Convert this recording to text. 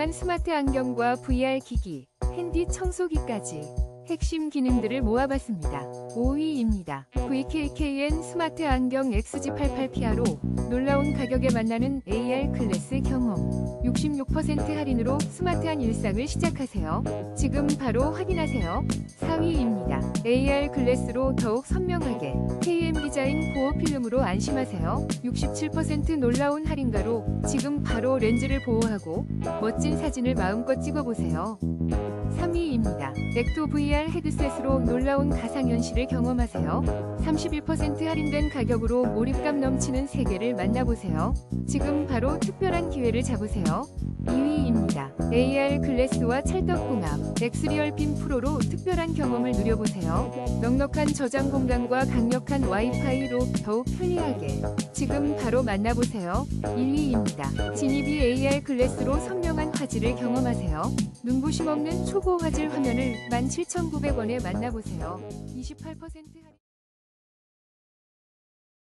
다양한 스마트 안경과 VR 기기, 핸디 청소기까지 핵심 기능들을 모아봤습니다. 5위입니다. VKKN 스마트 안경 XG88PR로 놀라운 가격에 만나는 AR 클래스 경험. 66% 할인으로 스마트한 일상을 시작하세요. 지금 바로 확인하세요. 4위입니다. AR 글래스로 더욱 선명하게 KM 디자인 보호 필름으로 안심하세요. 67% 놀라운 할인가로 지금 렌즈를 보호하고 멋진 사진을 마음껏 찍어보세요. 3위입니다. 넥토 VR 헤드셋으로 놀라운 가상현실을 경험하세요. 31% 할인된 가격으로 몰입감 넘치는 세계를 만나보세요. 지금 바로 특별한 기회를 잡으세요. 2위입니다. AR 글래스와 찰떡궁합 엑스리얼 빔 프로로 특별한 경험을 누려보세요. 넉넉한 저장 공간과 강력한 와이파이로 더욱 편리하게 지금 바로 만나보세요. 1위입니다. 지니비 AR 글래스로 선명한 화질을 경험하세요. 눈부심 없는 초고 화질 화면을 17,900원에 만나보세요. 28% 할인